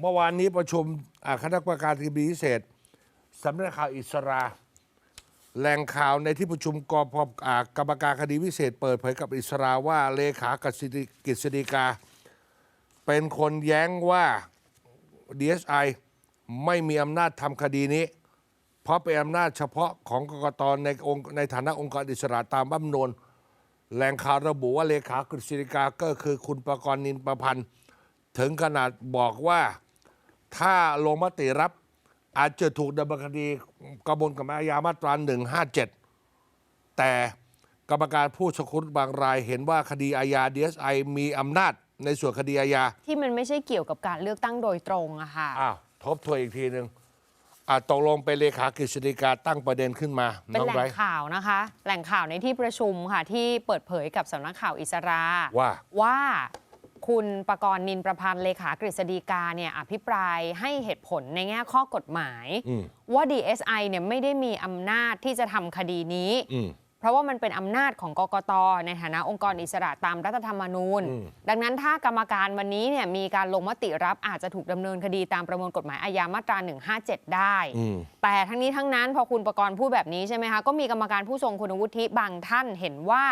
เมื่อวานนี้ประชุมอ่าคณะกรรมการคดีพิเศษสำนักข่าวอิสราแหล่งข่าวในที่ประชุมกพอ่ากรรมการคดีพิเศษ เปิดเผยกับอิสราว่าเลขากฤษฎีกฤษฎีกา เป็นคนแย้งว่า DSI ไม่มีอำนาจทำคดีนี้ เพราะเป็นอำนาจเฉพาะของกกตในองค์ในฐานะองค์กรอิสระตามบัมนวนแหล่งข่าวระบุว่าเลขากฤษฎีกาก็คือคุณประกรณ์นินประพันธ์ ถึงขนาดบอกว่า ถ้าลงมติรับ อาจจะถูกดำเนินคดีกระบวนการอาญามาตรา157 แต่กรรมการผู้ชคุดบางรายเห็นว่าคดีอาญา DSI มีอำนาจในส่วนคดีอาญาที่มันไม่ใช่เกี่ยวกับการเลือกตั้งโดยตรงอะค่ะอ้าวทบทวนอีกทีหนึ่งอ่าตกลงเป็นเลขากฤษฎีกาตั้งประเด็นขึ้นมาเป็นน้องแหล่ไบรงท์ข่าวนะคะ แหล่งข่าวในที่ประชุมค่ะที่เปิดเผยกับสำนักข่าวอิสราว่าว่า คุณประกรณ์นินประพันธ์เลขากฤษฎีกาเนี่ยอภิปรายให้เหตุผลในแง่ข้อกฎหมายอืมว่า DSI เนี่ยไม่ได้มีอำนาจที่จะทำคดีนี้อืมเพราะว่ามันเป็นอำนาจของกกต ในฐานะองค์กรอิสระตามรัฐธรรมนูญอืมดังนั้นถ้ากรรมการวันนี้เนี่ยมีการลงมติรับอาจจะถูกดำเนินคดีตามประมวลกฎหมายอาญามาตรา 157 ได้อืมแต่ทั้งนี้ทั้งนั้นพอคุณประกรณ์พูดแบบนี้ใช่ไหมคะก็มีกรรมการผู้ทรงคุณวุฒิบางท่านเห็นว่า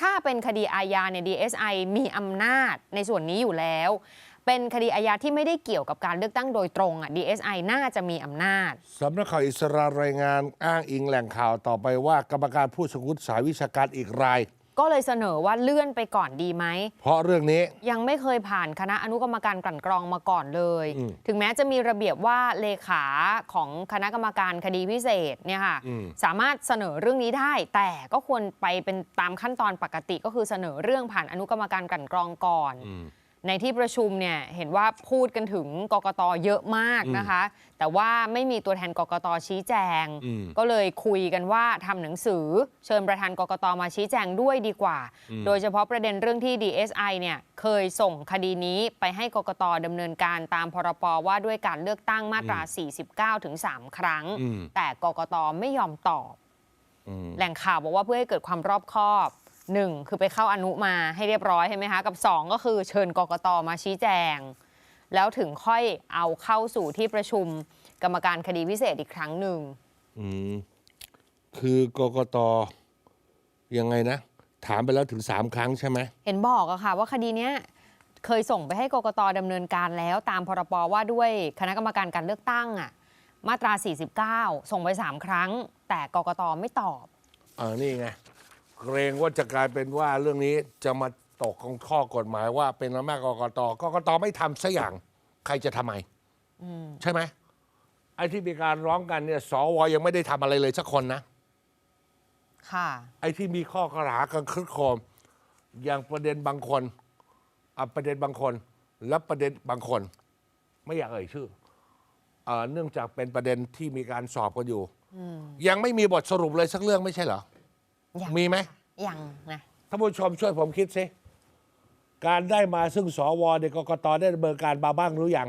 ถ้าเป็นคดีอาญาเนี่ย DSI มีอำนาจในส่วนนี้อยู่แล้ว เป็นคดีอาญาที่ไม่ได้เกี่ยวกับการเลือกตั้งโดยตรงอะ DSI น่าจะมีอำนาจสำนักข่าวอิสรารายงานอ้างอิงแหล่งข่าวต่อไปว่า กรรมการผู้สกุลสายวิชาการอีกราย ก็เลยเสนอว่าเลื่อนไปก่อนดีไหม เพราะเรื่องนี้ยังไม่เคยผ่านคณะอนุกรรมการกลั่นกรองมาก่อนเลยอืมถึงแม้จะมีระเบียบว่าเลขาของคณะกรรมการคดีพิเศษเนี่ยค่ะอืมสามารถเสนอเรื่องนี้ได้ แต่ก็ควรไปเป็นตามขั้นตอนปกติก็คือเสนอเรื่องผ่านอนุกรรมการกลั่นกรองก่อนอืม ในที่ประชุมเนี่ยเห็นว่าพูดกันถึงกกตเยอะมากนะคะ แต่ว่าไม่มีตัวแทนกกตชี้แจงอืมก็เลยคุยกันว่าทำหนังสือเชิญประธานกกตมาชี้แจงด้วยดีกว่า โดยเฉพาะประเด็นเรื่องที่ DSI เนี่ยเคยส่งคดีนี้ไปให้กกตดำเนินการตามพรปว่าด้วยการเลือกตั้งมาตรา 49ถึง3ครั้งอืมแต่กกตไม่ยอมตอบอืมแหล่งข่าวบอกว่าเพื่อให้เกิดความรอบคอบ หนึ่งคือไปเข้าอนุมาให้เรียบร้อยใช่ไหมคะ กับ 2 ก็คือเชิญกกตมาชี้แจง แล้วถึงค่อยเอาเข้าสู่ที่ประชุมกรรมการคดีพิเศษอีกครั้งหนึ่งอืมคือกกตยังไงนะ ถามไปแล้วถึงสามครั้งใช่ไหมเห็นบอกอะค่ะ ว่าคดีเนี้ยเคยส่งไปให้กกตดำเนินการแล้วตามพรปว่าด้วยคณะกรรมการการเลือกตั้งอะมาตรา 49 ส่งไป 3 ครั้ง แต่กกตไม่ตอบอ่านี่ไง เกรงว่าจะกลายเป็นว่าเรื่องนี้จะมาตกของข้อกฎหมายว่าเป็นอำนาจกกตกกตไม่ทำสักอย่างใครจะทำไมใช่ไหมไอ้ที่มีการร้องกันเนี่ยสวยังไม่ได้ทำอะไรเลยสักคนนะ ค่ะ ไอ้ที่มีข้อกระหากันคึกโครมอย่างประเด็นบางคนอะประเด็นบางคน และประเด็นบางคน ไม่อยากเอ่ยชื่อเอ่อเนื่องจากเป็นประเด็นที่มีการสอบกันอยู่ยังไม่มีบทสรุปเลยสักเรื่องไม่ใช่เหรอ ยังมีไหม ยังนะท่านผู้ชมช่วยผมคิดสิ การได้มาซึ่งสวเนี่ยกกตได้ดำเนินการมาบ้างหรือยัง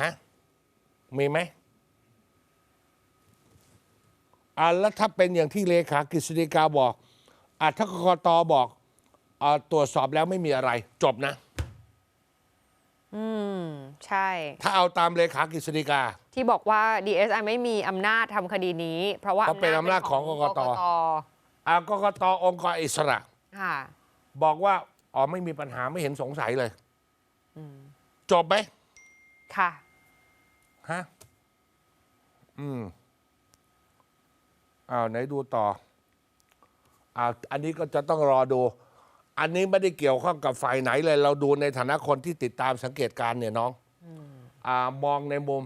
ฮะ มีไหมอ่าแล้วถ้าเป็นอย่างที่เลขากฤษฎีกาบอกอ่าถ้ากกตบอกอ่าตรวจสอบแล้วไม่มีอะไร จบนะ อืม ใช่ ถ้าเอาตามเลขากฤษฎีกา ที่บอกว่า DSI ไม่มีอำนาจทำคดีนี้ เพราะว่าเพราะเป็นอำนาจของกกตอ่ากกตองค์กรอิสระค่ะบอกว่า อ๋อไม่มีปัญหาไม่เห็นสงสัยเลยจบไหมค่ะฮะอืมอ้าวไหนดูต่ออ่าอันนี้ก็จะต้องรอดู อันนี้ไม่ได้เกี่ยวข้องกับฝ่ายไหนเลย เราดูในฐานะคนที่ติดตามสังเกตการณ์เนี่ยน้องอ่ามองในมุม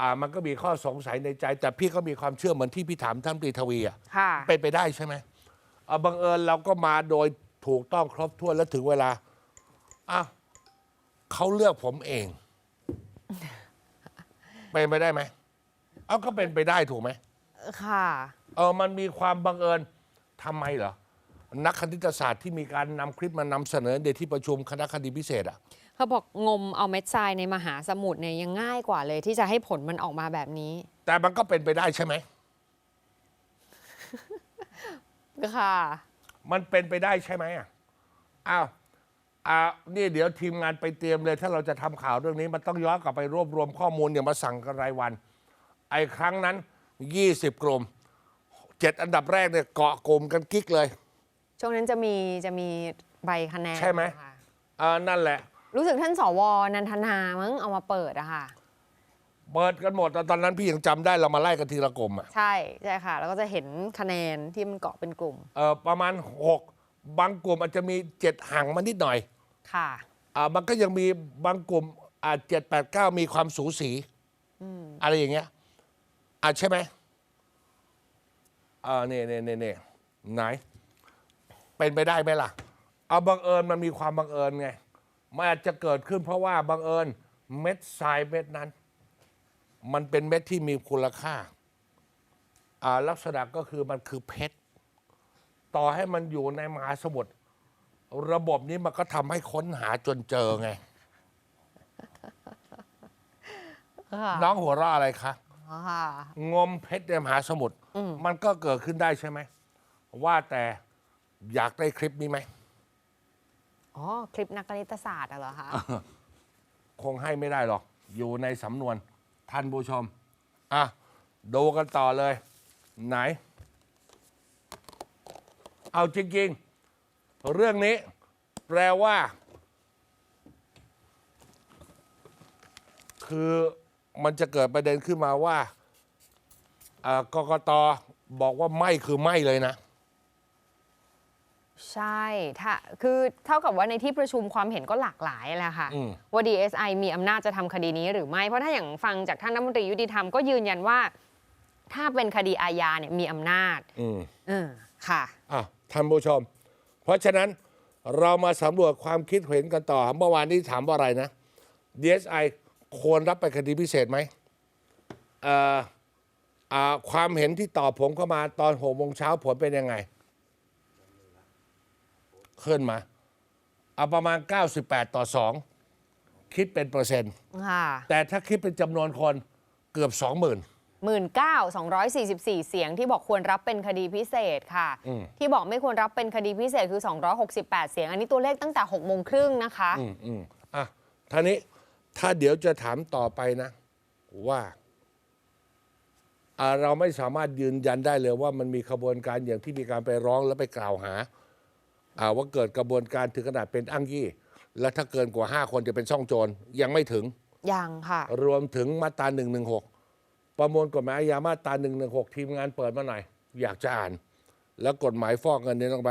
อ่ามันก็มีข้อสงสัยในใจ แต่พี่ก็มีความเชื่อเหมือนที่พี่ถามท่านปรีทวีอะค่ะเป็นไปได้ใช่ไหมอ่าบังเอิญเราก็มาโดยถูกต้องครบถ้วนแล้วถึงเวลาอ้าวเขาเลือกผมเองเป็นไปได้ไหมเอาก็เป็นไปได้ถูกไหมค่ะเออมันมีความบังเอิญทำไมเหรอ นักคณิตศาสตร์ที่มีการนำคลิปมานำเสนอในที่ประชุมคณะคดีพิเศษอะ เขาบอกงมเอาเม็ดทรายในมหาสมุทรเนี่ยยังง่ายกว่าเลยที่จะให้ผลมันออกมาแบบนี้แต่มันก็เป็นไปได้ใช่ไหม ค่ะ มันเป็นไปได้ใช่ไหมอะ อ้าว อ่า นี่เดี๋ยวทีมงานไปเตรียมเลย ถ้าเราจะทำข่าวเรื่องนี้ มันต้องย้อนกลับไปรวบรวมข้อมูลอย่ามาสั่งกันรายวัน ไอ้ครั้งนั้น 20 กลุ่มเจ็ดอันดับแรกเนี่ยเกาะกลุ่มกันกิ๊กเลย ช่วงนั้นจะมีจะมีใบคะแนนใช่ไหมค่ะอ่านั่นแหละ รู้สึกท่านสวนันทนามั้งเอามาเปิดอะค่ะ เปิดกันหมดแต่ตอนนั้นพี่ยังจำได้เรามาไล่กันทีละกลุ่มอะใช่ใช่ค่ะ แล้วก็จะเห็นคะแนนที่มันเกาะเป็นกลุ่มเออประมาณ6บางกลุ่มอาจจะมี7ห่างมานิดหน่อยค่ะ อ่ามันก็ยังมีบางกลุ่มอาจเจ็ดแปดเก้ามีความสูสีอะไรอย่างเงี้ยอ่าใช่ไหมอ่าเนี่ยเนี่ยเนี่ยเนี่ยไหน เป็นไปได้ไหมล่ะ เอาบังเอิญมันมีความบังเอิญไงมันอาจจะเกิดขึ้นเพราะว่าบังเอิญเม็ดทรายเม็ดนั้น มันเป็นเม็ดที่มีคุณค่าอ่าลักษณะก็คือมันคือเพชร ต่อให้มันอยู่ในมหาสมุทรระบบนี้มันก็ทำให้ค้นหาจนเจอไงค่ะน้องหัวเราะอะไรคะค่ะงมเพชรในมหาสมุทรมันก็เกิดขึ้นได้ใช่ไหม ว่าแต่ อยากได้คลิปนี้ไหม อ๋อ คลิปนักคณิตศาสตร์อะเหรอคะ คงให้ไม่ได้หรอก อยู่ในสำนวนท่านผู้ชม อะ ดูกันต่อเลย ไหน เอาจริง ๆ เรื่องนี้ แปลว่า คือมันจะเกิดประเด็นขึ้นมาว่าอ่ากกตบอกว่าไม่คือไม่เลยนะ ใช่ถ้าคือเท่ากับว่าในที่ประชุมความเห็นก็หลากหลายแหละค่ะ อืม ว่า DSI มีอำนาจจะทำคดีนี้หรือไม่ เพราะถ้าอย่างฟังจากท่านรัฐมนตรียุติธรรมก็ยืนยันว่า ถ้าเป็นคดีอาญาเนี่ยมีอำนาจอืม เออค่ะ อะท่านผู้ชม เพราะฉะนั้นเรามาสำรวจความคิดเห็นกันต่อ เมื่อวานนี้ถามว่าอะไรนะ DSI ควรรับไปคดีพิเศษไหมเอ่ออ่าความเห็นที่ตอบผมเข้ามาตอนหกโมงเช้าผลเป็นยังไง ขึ้นมา เอาประมาณ 98 ต่อ 2 คิดเป็นเปอร์เซ็นต์ ค่ะแต่ถ้าคิดเป็นจำนวนคนเกือบ 20,000 หมื่นเก้าสองร้อยสี่สิบสี่เสียงที่บอกควรรับเป็นคดีพิเศษค่ะ อืม ที่บอกไม่ควรรับเป็นคดีพิเศษคือ 268 เสียง อันนี้ตัวเลขตั้งแต่6โมงครึ่งนะคะ อืมอืมอะท่านี้ถ้าเดี๋ยวจะถามต่อไปนะ ว่าอ่า เราไม่สามารถยืนยันได้เลยว่ามันมีขบวนการอย่างที่มีการไปร้องและไปกล่าวหาอ่า ว่าเกิดกระบวนการถึงขนาดเป็นอ้างยี่ และถ้าเกินกว่า 5 คนจะเป็นช่องโจรยังไม่ถึง ยังค่ะ รวมถึงมาตรา1นึประมวลกฎหมายอาญามาตรา1นึทีมงานเปิดมาหน่อย อยากจะอ่าน แล้วกฎหมายฟอกเงินเนี่ยต้องไป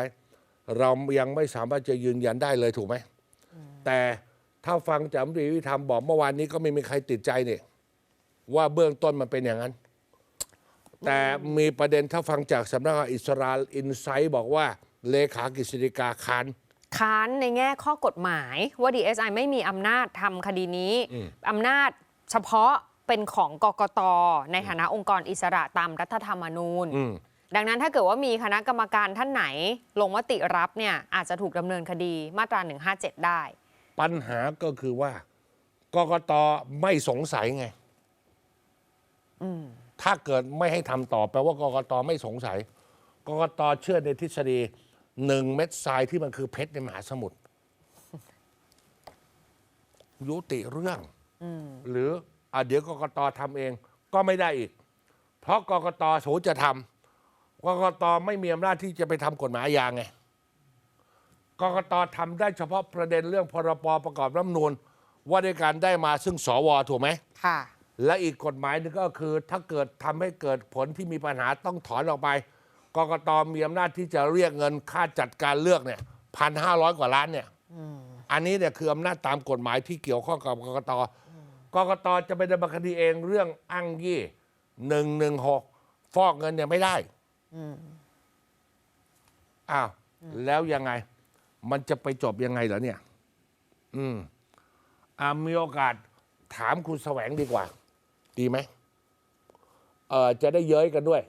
เรายังไม่สามารถจะยืนยันได้เลยถูกไหมแต่ถ้าฟังจากรัฐมนตรีวิธรรมบอกเมื่อวานนี้ก็ไม่มีใครติดใจเนี่ยว่าเบื้องต้นมันเป็นอย่างนั้น แต่มีประเด็นถ้าฟังจากสำนักข่าวอิสราเอลอินไซต์บอกว่า เลขากฤษฎิกาคานค้านในแง่ข้อกฎหมายว่า DSI ไม่มีอำนาจทำคดีนี้อืมอำนาจเฉพาะเป็นของกกต ในฐานะองค์กรอิสระตามรัฐธรรมนูญอืมดังนั้นถ้าเกิดว่ามีคณะกรรมการท่านไหน ลงมติรับเนี่ยอาจจะถูกดำเนินคดีมาตรา 157 ได้ ปัญหาก็คือว่ากกตไม่สงสัยไงอืมถ้าเกิดไม่ให้ทำต่อแปลว่ากกตไม่สงสัย กกตเชื่อในทฤษฎี หนึ่งเม็ดทรายที่มันคือเพชรในมหาสมุทรยุติเรื่องอืมหรืออะเดี๋ยวกกตทำเองก็ไม่ได้อีก เพราะกกตสูจะทำกกตไม่มีอำนาจที่จะไปทำกฎหมายอาญาไงกกตทำได้เฉพาะประเด็นเรื่องพรบประกอบรัฐธรรมนูญว่าด้วยการได้มาซึ่งสวถูกไหมค่ะ และอีกกฎหมายหนึงก็คือ ถ้าเกิดทำให้เกิดผลที่มีปัญหาต้องถอนออกไป กกตมีอำนาจที่จะเรียกเงินค่าจัดการเลือกเนี่ยพันห้าร้อยกว่าล้านเนี่ยอันนี้เนี่ยคืออำนาจตามกฎหมายที่เกี่ยวข้องกับกกตกกตจะไปดำเนินคดีเองเรื่องอ้างยี่หนึ่งหนึ่งหกฟอกเงินเนี่ยไม่ได้อ้าวแล้วยังไง มันจะไปจบยังไงเหรอเนี่ย อืมอ่ามีโอกาสถามคุณแสวงดีกว่า ดีไหมเออจะได้เย้ยกันด้วย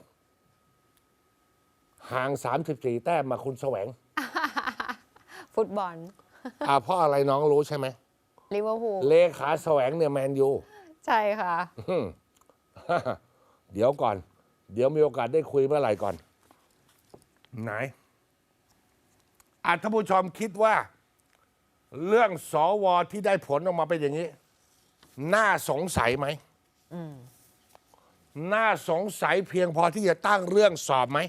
ห่างสามสิบสี่แต้มมาคุณแสวง ฟุตบอลอ่าเพราะอะไรน้องรู้ใช่ไหมลิเวอร์พูลเลขาแสวงเนี่ยแมนยูใช่ค่ะ อืม เดี๋ยวก่อน เดี๋ยวมีโอกาสได้คุยเมื่อไหร่ก่อน ไหนอาท่านผู้ชมคิดว่า เรื่องสวที่ได้ผลออกมาเป็นอย่างนี้ น่าสงสัยไหมน่าสงสัยเพียงพอที่จะตั้งเรื่องสอบไหม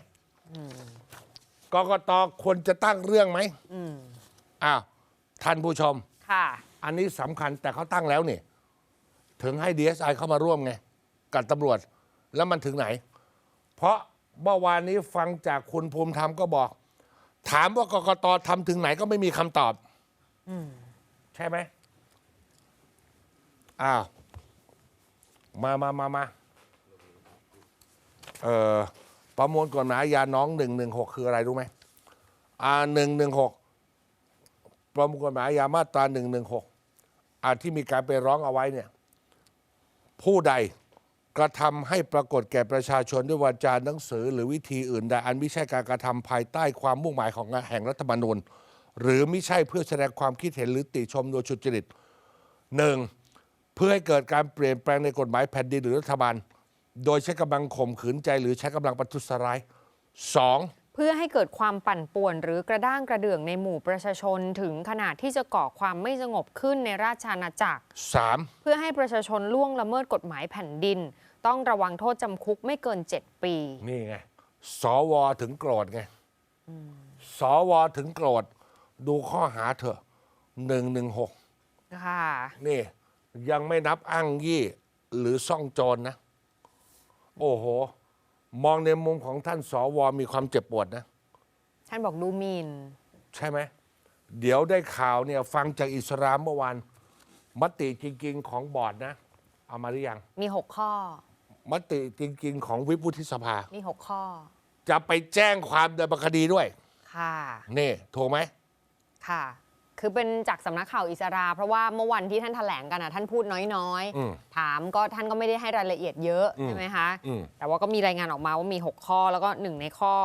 กกตควรจะตั้งเรื่องไหมอ้าวท่านผู้ชม ค่ะ อันนี้สำคัญแต่เขาตั้งแล้วนี่ถึงให้ DSI เข้ามาร่วมไง กับตำรวจแล้วมันถึงไหน เพราะเมื่อวานนี้ฟังจากคุณภูมิธรรมก็บอก ถามว่ากกตทำถึงไหนก็ไม่มีคำตอบใช่ไหมอ้าวมามามามาเออ ประมวลกฎหมายอาน้องหนึ่งหนึ่งหกคืออะไรรู้ไหมอ่าหนึ่งหนึ่งหกประมวลกฎหมายอามาตรา1นึอาที่มีการไปร้องเอาไว้เนี่ย ผู้ใดกระทำให้ปรากฏแก่ประชาชนด้วยวาจาหนังสือ หรือวิธีอื่นใดอันไม่ใช่การกระทำภายใต้ความมุ่งหมายของแห่งรัฐธรรมนูญ หรือไม่ใช่เพื่อแสดงความคิดเห็นหรือติชมโดยชุจริตหนึ่งเพื่อให้เกิดการเปลี่ยนแปลงในกฎหมายแผ่นดินหรือรัฐบาล โดยใช้กำลังข่มขืนใจหรือใช้กำลังประทุษร้ายสองเพื่อให้เกิดความปั่นป่วนหรือกระด้างกระเดื่องในหมู่ประชาชนถึงขนาดที่จะก่อความไม่สงบขึ้นในราชอาณาจักรสามเพื่อให้ประชาชนล่วงละเมิดกฎหมายแผ่นดิน ต้องระวังโทษจำคุกไม่เกิน 7 ปี นี่ไง สวถึงโกรธไงสวถึงโกรธ ดูข้อหาเถอะหนึ่งหนึ่งหกค่ะ นี่ยังไม่นับอ้างยี่หรือซ่องโจรนะ โอ้โห มองในมุมของท่านสวมีความเจ็บปวดนะ ท่านบอกดูหมิน ใช่ไหม เดี๋ยวได้ข่าวเนี่ยฟังจากอิสรามเมื่อวานมติจริง ๆ ของบอร์ดนะ เอามาหรือยัง มี 6 ข้อ มติจริง ๆ ของวิปวุฒิสภา มี 6 ข้อ จะไปแจ้งความดำเนินคดีด้วย ค่ะ นี่ถูกไหมค่ะ คือเป็นจากสำนักข่าวอิสรา เพราะว่าเมื่อวันที่ท่านแถลงกันนะท่านพูดน้อยอืมๆถามก็ท่านก็ไม่ได้ให้รายละเอียดเยอะอืมใช่ไหมคะอืมแต่ว่าก็มีรายงานออกมาว่ามี 6 ข้อแล้วก็หนึ่งในข้อ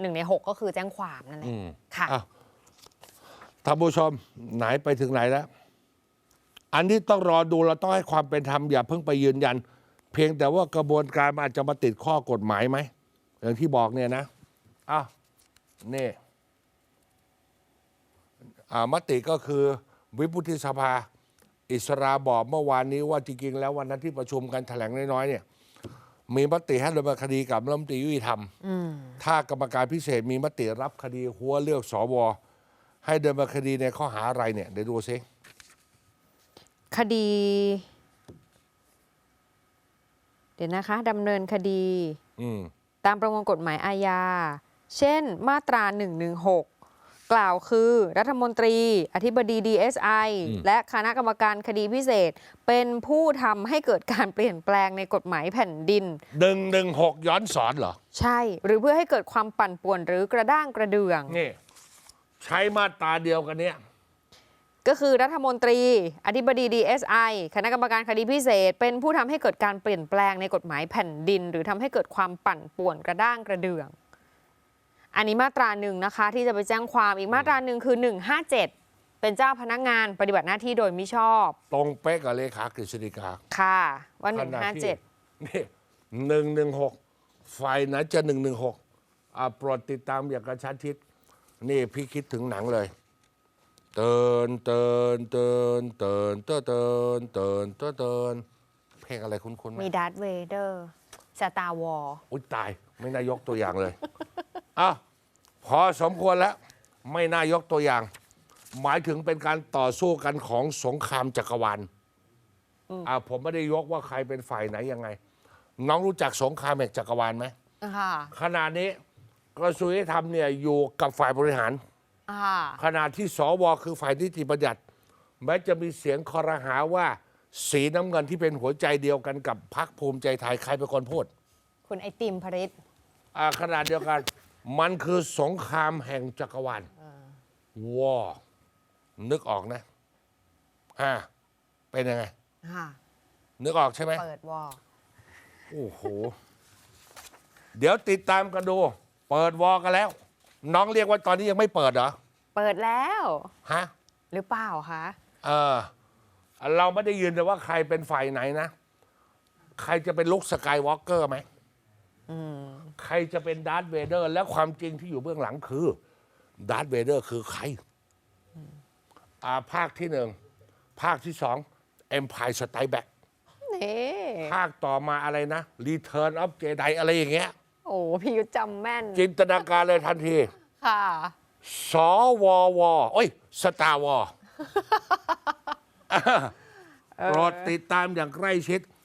หนึ่งใน 6 ก็คือแจ้งความนั่นแหละอืมค่ะอะท่านผู้ชมไหนไปถึงไหนแล้ว อันนี้ต้องรอดูเราต้องให้ความเป็นธรรมอย่าเพิ่งไปยืนยัน เพียงแต่ว่ากระบวนการมันอาจจะมาติดข้อกฎหมายไหมอย่างที่บอกเนี่ยนะอ้าวนี่อ่า มติก็คือวิปวุฒิสภา อิสราบอกเมื่อวานนี้ว่าจริงๆแล้ววันนั้นที่ประชุมกันแถลงน้อยๆเนี่ยมีมติให้ดำเนินคดีกับรัฐมนตรียุติธรรม ถ้ากรรมการพิเศษมีมติรับคดีหัวเลือกสวให้ดำเนินคดีในข้อหาอะไรเนี่ยเดี๋ยวดูซิคดี เดี๋ยวนะคะดำเนินคดีอืมตามประมวลกฎหมายอาญา เช่น มาตรา 116 กล่าวคือรัฐมนตรี อธิบดี DSI อืมและคณะกรรมการคดีพิเศษ เป็นผู้ทำให้เกิดการเปลี่ยนแปลงในกฎหมายแผ่นดินหนึ่งหนึ่งหกย้อนสอนเหรอ ใช่ หรือเพื่อให้เกิดความปั่นป่วนหรือกระด้างกระเดื่องนี่ ใช้มาตราเดียวกันเนี่ยก็คือรัฐมนตรี อธิบดี DSI คณะกรรมการคดีพิเศษ เป็นผู้ทำให้เกิดการเปลี่ยนแปลงในกฎหมายแผ่นดิน หรือทำให้เกิดความปั่นป่วนกระด้างกระเดื่อง อันนี้มาตราหนึ่งนะคะที่จะไปแจ้งความอีกมาตราหนึ่งคือ 157 เป็นเจ้าพนักงานปฏิบัติหน้าที่โดยมิชอบ ตรงเป๊ะกับเลขากฤษฎีกาค่ะว่าขณะที่157 นี่หนึ่งหนึ่งหกฝ่ายไหนจะหนึ่งหนึ่งหกอ่าโปรดติดตามอย่างกระชั้นชิด นี่พี่คิดถึงหนังเลยเตือนเตือนเตือนเตือนเตือนเตือนเตือนเตือนเตือนเพลงอะไรคุ้นๆไหมมีดาร์ธเวเดอร์สตาร์วอล อุ้ยตาย ไม่น่ายกตัวอย่างเลย อะ พอสมควรแล้วไม่น่ายกตัวอย่าง หมายถึงเป็นการต่อสู้กันของสงครามจักรวาลอะผมไม่ได้ยกว่าใครเป็นฝ่ายไหนยังไง น้องรู้จักสงครามแห่งจักรวาลไหมค่ะขณะนี้กระทรวงยุติธรรมเนี่ยอยู่กับฝ่ายบริหารค่ะขณะที่สวคือฝ่ายนิติบัญญัติ แม้จะมีเสียงคอรหาว่า สีน้ำเงินที่เป็นหัวใจเดียวกันกับพรรคภูมิใจไทยใครเป็นคนพูด คุณไอติมพริตอ่าขนาดเดียวกัน มันคือสงครามแห่งจักรวาลวอนึกออกนะอ่าเป็นยังไง ค่ะนึกออกใช่ไหม เปิดวอลโอ้โห เดี๋ยวติดตามกันดู เปิดวอกันแล้ว น้องเรียกว่าตอนนี้ยังไม่เปิดเหรอ เปิดแล้ว ฮะ หรือเปล่าคะ เออ เราไม่ได้ยืนแต่ว่าใครเป็นฝ่ายไหนนะ ใครจะเป็นลุกสกายวอล์กเกอร์ไหม ใครจะเป็นดาร์ธเวเดอร์ และความจริงที่อยู่เบื้องหลังคือดาร์ธเวเดอร์คือใครอ่าภาคที่หนึ่งภาคที่สอง Empire Strikes Back นี่ภาคต่อมาอะไรนะ Return of Jedi อะไรอย่างเงี้ย โอ้พี่ยุทธจำแม่น จินตนาการเลยทันที ค่ะ สววโอ้ยสตาร์วอ โปรดติดตามอย่างใกล้ชิด